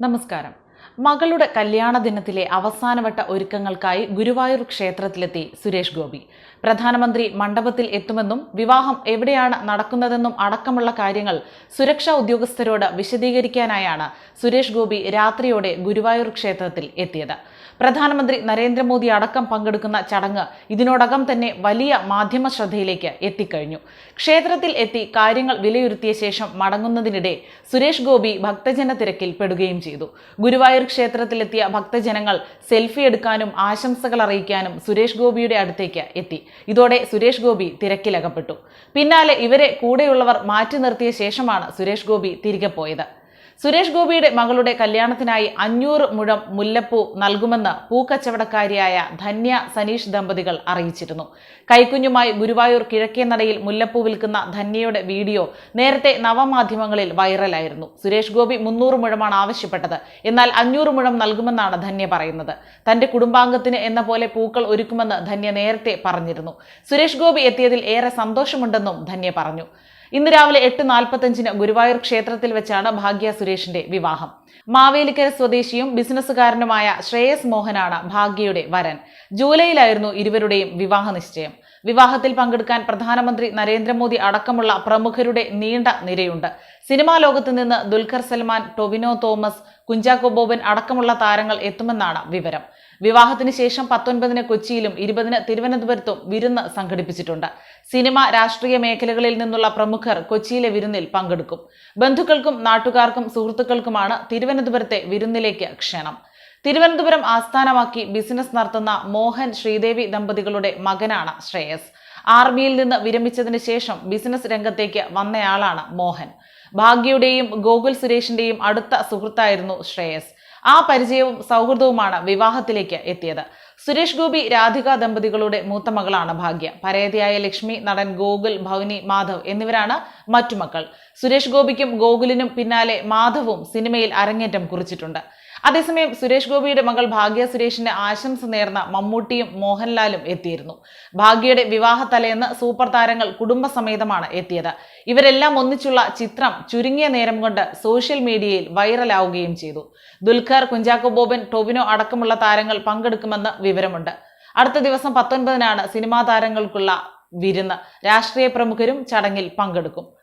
നമസ്കാരം. മകളുടെ കല്യാണ ദിനത്തിലെ അവസാനവട്ട ഒരുക്കങ്ങൾക്കായി ഗുരുവായൂർ ക്ഷേത്രത്തിലെത്തി സുരേഷ് ഗോപി. പ്രധാനമന്ത്രി മണ്ഡപത്തിൽ എത്തുമെന്നും വിവാഹം എവിടെയാണ് നടക്കുന്നതെന്നും അടക്കമുള്ള കാര്യങ്ങൾ സുരക്ഷാ ഉദ്യോഗസ്ഥരോട് വിശദീകരിക്കാനായാണ് സുരേഷ് ഗോപി രാത്രിയോടെ ഗുരുവായൂർ ക്ഷേത്രത്തിൽ എത്തിയത്. പ്രധാനമന്ത്രി നരേന്ദ്രമോദി അടക്കം പങ്കെടുക്കുന്ന ചടങ്ങ് ഇതിനോടകം തന്നെ വലിയ മാധ്യമ ശ്രദ്ധയിലേക്ക് എത്തിക്കഴിഞ്ഞു. ക്ഷേത്രത്തിൽ എത്തി കാര്യങ്ങൾ വിലയിരുത്തിയ ശേഷം മടങ്ങുന്നതിനിടെ സുരേഷ് ഗോപി ഭക്തജന തിരക്കിൽ പെടുകയും ചെയ്തു. ഗുരുവായൂർ ക്ഷേത്രത്തിലെത്തിയ ഭക്തജനങ്ങൾ സെൽഫി എടുക്കാനും ആശംസകൾ അറിയിക്കാനും സുരേഷ് ഗോപിയുടെ അടുത്തേക്ക് എത്തി. ഇതോടെ സുരേഷ് ഗോപി തിരക്കിലകപ്പെട്ടു. പിന്നാലെ ഇവരെ കൂടെയുള്ളവർ മാറ്റി നിർത്തിയ ശേഷമാണ് സുരേഷ് ഗോപി തിരികെ പോയത്. സുരേഷ് ഗോപിയുടെ മകളുടെ കല്യാണത്തിനായി അഞ്ഞൂറ് മുഴം മുല്ലപ്പൂ നൽകുമെന്ന് പൂക്കച്ചവടക്കാരിയായ ധന്യ സനീഷ് ദമ്പതികൾ അറിയിച്ചിരുന്നു. കൈക്കുഞ്ഞുമായി ഗുരുവായൂർ കിഴക്കേ നടയിൽ മുല്ലപ്പൂ വിൽക്കുന്ന ധന്യയുടെ വീഡിയോ നേരത്തെ നവമാധ്യമങ്ങളിൽ വൈറലായിരുന്നു. സുരേഷ് ഗോപി മുന്നൂറ് മുഴമാണ് ആവശ്യപ്പെട്ടത്. എന്നാൽ അഞ്ഞൂറ് മുഴം നൽകുമെന്നാണ് ധന്യ പറയുന്നത്. തന്റെ കുടുംബാംഗത്തിന് എന്ന പോലെ പൂക്കൾ ഒരുക്കുമെന്ന് ധന്യ നേരത്തെ പറഞ്ഞിരുന്നു. സുരേഷ് ഗോപി എത്തിയതിൽ ഏറെ സന്തോഷമുണ്ടെന്നും ധന്യ പറഞ്ഞു. ഇന്ന് രാവിലെ എട്ട് നാൽപ്പത്തഞ്ചിന് ഗുരുവായൂർ ക്ഷേത്രത്തിൽ വെച്ചാണ് ഭാഗ്യ സുരേഷിന്റെ വിവാഹം. മാവേലിക്കര സ്വദേശിയും ബിസിനസ്സുകാരനുമായ ശ്രേയസ് മോഹനാണ് ഭാഗ്യയുടെ വരൻ. ജൂലൈയിലായിരുന്നു ഇരുവരുടെയും വിവാഹ നിശ്ചയം. വിവാഹത്തിൽ പങ്കെടുക്കാൻ പ്രധാനമന്ത്രി നരേന്ദ്രമോദി അടക്കമുള്ള പ്രമുഖരുടെ നീണ്ട നിരയുണ്ട്. സിനിമാ ലോകത്ത് നിന്ന് ദുൽഖർ സൽമാൻ ടൊവിനോ തോമസ് കുഞ്ചാക്കോ ബോബൻ അടക്കമുള്ള താരങ്ങൾ എത്തുമെന്നാണ് വിവരം. വിവാഹത്തിന് ശേഷം പത്തൊൻപതിന് കൊച്ചിയിലും ഇരുപതിന് തിരുവനന്തപുരത്തും വിരുന്ന് സംഘടിപ്പിച്ചിട്ടുണ്ട്. സിനിമ രാഷ്ട്രീയ മേഖലകളിൽ നിന്നുള്ള പ്രമുഖർ കൊച്ചിയിലെ വിരുന്നിൽ പങ്കെടുക്കും. ബന്ധുക്കൾക്കും നാട്ടുകാർക്കും സുഹൃത്തുക്കൾക്കുമാണ് തിരുവനന്തപുരത്തെ വിരുന്നിലേക്ക് ക്ഷണം. തിരുവനന്തപുരം ആസ്ഥാനമാക്കി ബിസിനസ് നടത്തുന്ന മോഹൻ ശ്രീദേവി ദമ്പതികളുടെ മകനാണ് ശ്രേയസ്. ആർമിയിൽ നിന്ന് വിരമിച്ചതിന് ശേഷം ബിസിനസ് രംഗത്തേക്ക് വന്നയാളാണ് മോഹൻ. ഭാഗ്യയുടെയും ഗോകുൽ സുരേഷിന്റെയും അടുത്ത സുഹൃത്തായിരുന്നു ശ്രേയസ്. ആ പരിചയവും സൗഹൃദവുമാണ് വിവാഹത്തിലേക്ക് എത്തിയത്. സുരേഷ് ഗോപി രാധിക ദമ്പതികളുടെ മൂത്ത മകളാണ് ഭാഗ്യ. പരേതിയായ ലക്ഷ്മി നടൻ ഗോകുൽ ഭവനി മാധവ് എന്നിവരാണ് മറ്റു മക്കൾ. സുരേഷ് ഗോപിക്കും ഗോകുലിനും പിന്നാലെ മാധവും സിനിമയിൽ അരങ്ങേറ്റം കുറിച്ചിട്ടുണ്ട്. അതേസമയം സുരേഷ് ഗോപിയുടെ മകൾ ഭാഗ്യ സുരേഷിന്റെ ആശംസ നേർന്ന മമ്മൂട്ടിയും മോഹൻലാലും എത്തിയിരുന്നു. ഭാഗ്യയുടെ വിവാഹ തലേന്ന് സൂപ്പർ താരങ്ങൾ കുടുംബസമേതമാണ് എത്തിയത്. ഇവരെല്ലാം ഒന്നിച്ചുള്ള ചിത്രം ചുരുങ്ങിയ നേരം കൊണ്ട് സോഷ്യൽ മീഡിയയിൽ വൈറലാവുകയും ചെയ്തു. ദുൽഖർ കുഞ്ചാക്കോ ബോബൻ ടൊവിനോ അടക്കമുള്ള താരങ്ങൾ പങ്കെടുക്കുമെന്ന് വിവരമുണ്ട്. അടുത്ത ദിവസം പത്തൊൻപതിനാണ് സിനിമാ താരങ്ങൾക്കുള്ള വിരുന്ന്. രാഷ്ട്രീയ പ്രമുഖരും ചടങ്ങിൽ പങ്കെടുക്കും.